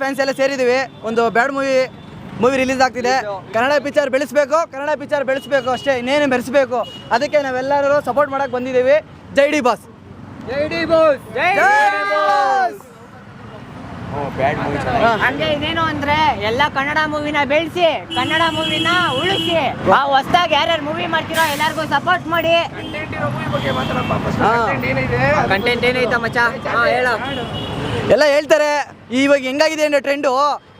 Fans ಎಲ್ಲ ಸೇರಿದ್ದೀವಿ. ಒಂದು ಬ್ಯಾಡ್ movie movie release ಆಗ್ತಿದೆ. ಕನ್ನಡ ಪಿಕ್ಚರ್ ಬೆಳೆಸಬೇಕು ಕನ್ನಡ ಪಿಕ್ಚರ್ ಬೆಳೆಸಬೇಕು ಅಷ್ಟೇ ಇನ್ನೇನು ಬೆಳೆಸಬೇಕು ಅದಕ್ಕೆ ನಾವೆಲ್ಲರೂ ಸಪೋರ್ಟ್ ಮಾಡಕ್ಕೆ ಬಂದಿದ್ದೀವಿ. ಜೈ ಡಿ ಬಾಸ್. ಜೈ ಡಿ ಬೋಸ್. ಜೈ ಬಾಸ್. ಹಂಗೆ ಇನ್ನೇನು ಅಂದ್ರೆ ಎಲ್ಲ ಕನ್ನಡ ಮೂವಿನ ಬೆಳೆಸಿ ಕನ್ನಡ ಮೂವಿನ ಉಳಿಸಿ ಹೊಸದಾಗಿ ಹೊಸ್ದಾಗಿ ಯಾರ್ಯಾರು ಮೂವಿ ಮಾಡ್ತಿರೋ ಎಲ್ಲಾರ್ಗೂ ಸಪೋರ್ಟ್ ಮಾಡಿ. ಕಂಟೆಂಟ್ ಏನೈತ ಮಚ್ಚ? ಹೇಳು. ಎಲ್ಲ ಹೇಳ್ತಾರೆ. ಇವಾಗ ಹೆಂಗಾಗಿದೆ ಅಂದ್ರೆ ಟ್ರೆಂಡು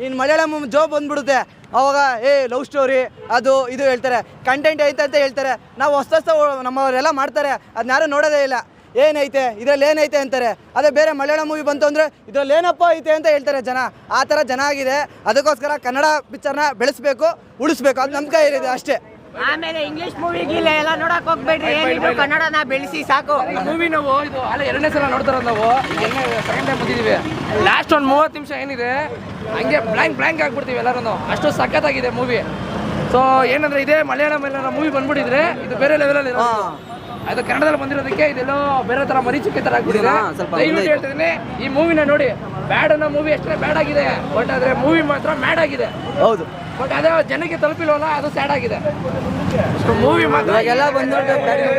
ಇನ್ನು ಮಲಯಾಳಂ ಜೋಬ್ ಬಂದ್ಬಿಡುತ್ತೆ. ಅವಾಗ, ಏ ಲವ್ ಸ್ಟೋರಿ ಅದು, ಇದು ಹೇಳ್ತಾರೆ. ಕಂಟೆಂಟ್ ಐತೆ ಅಂತ ಹೇಳ್ತಾರೆ. ನಾವು ಹೊಸ ಹೊಸ ನಮ್ಮವರೆಲ್ಲ ಮಾಡ್ತಾರೆ. ಅದನ್ನ ಯಾರು ನೋಡೋದೇ ಇಲ್ಲ. ಏನೈತೆ? ಇದ್ರಲ್ಲಿ ಏನೈತೆ ಅಂತಾರೆ? ಅದೇ ಬೇರೆ ಮಲಯಾಳಂ ಮೂವಿ ಬಂತು ಅಂದರೆ ಇದ್ರಲ್ಲಿ ಏನಪ್ಪ ಐತೆ ಅಂತ ಹೇಳ್ತಾರೆ ಜನ. ಆ ಥರ ಜನ ಆಗಿದೆ. ಅದಕ್ಕೋಸ್ಕರ ಕನ್ನಡ ಪಿಕ್ಚರ್ನ ಬೆಳೆಸ್ಬೇಕು, ಉಳಿಸ್ಬೇಕು. ಅದು ನಮ್ಮ ಇರಿದೆ ಅಷ್ಟೇ. ಆಮೇಲೆ ಇಂಗ್ಲಿಷ್ ಮೂವಿ ಗೀಲ ಎಲ್ಲ ನೋಡಕ್ ಹೋಗ್ಬೇಡ್ರಿ. ಏನಿದ್ರು ಕನ್ನಡನ ಬೆಳೆಸಿ ಸಾಕು. ಮೂವಿ ನಾವು ಇದು ಅಲ್ಲ ಎರಡನೇ ಸಲ ನೋಡ್ತಾರ ನಾವು. ಸೆಕೆಂಡ್ ಟೈಮ್ ಬಂದಿದೀವಿ ಲಾಸ್ಟ್ ಒಂದು ಮೂವತ್ತು ನಿಮಿಷ ಏನಿದೆ ಹಂಗೆ ಬ್ಲಾಂಕ್ ಬ್ಲ್ಯಾಂಕ್ ಆಗ್ಬಿಡ್ತೀವಿ ಎಲ್ಲರೂ ಅಷ್ಟು ಸಖತ್ತಾಗಿದೆ ಮೂವಿ ಸೊ ಏನಂದ್ರೆ ಇದೇ ಮಲಯಾಳಂ ಎಲ್ಲ ಮೂವಿ ಬಂದ್ಬಿಟ್ಟಿದ್ರೆ ಇದು ಬೇರೆ ಲೆವೆಲಲ್ಲಿ ಅದು ಕನ್ನಡದಲ್ಲಿ ಬಂದಿರೋದಕ್ಕೆ ಇದೆಲ್ಲೋ ಬೇರೆ ತರ ಮರೀಚಿಕೆ ತರ ಆಗ್ಬಿಟ್ಟಿದೆ. ದಯವಿಟ್ಟು ಹೇಳ್ತಿದ್ದೀನಿ ಈ ಮೂವಿನ ನೋಡಿ. ಬ್ಯಾಡ್ ಅನ್ನೋ ಮೂವಿ ಎಷ್ಟೇ ಬ್ಯಾಡ್ ಆಗಿದೆ. ಬಟ್ ಆದ್ರೆ ಮೂವಿ ಮಾತ್ರ ಮ್ಯಾಡ್ ಆಗಿದೆ. ಹೌದು. ಬಟ್ ಅದೇ ಜನಕ್ಕೆ ತಲುಪಿಲ್ವಲ್ಲ ಅದು ಸ್ಯಾಡ್ ಆಗಿದೆ. ಮೂವಿ ಮಾತ್ರ. ಎಲ್ಲ ಬಂದು ಯಾರು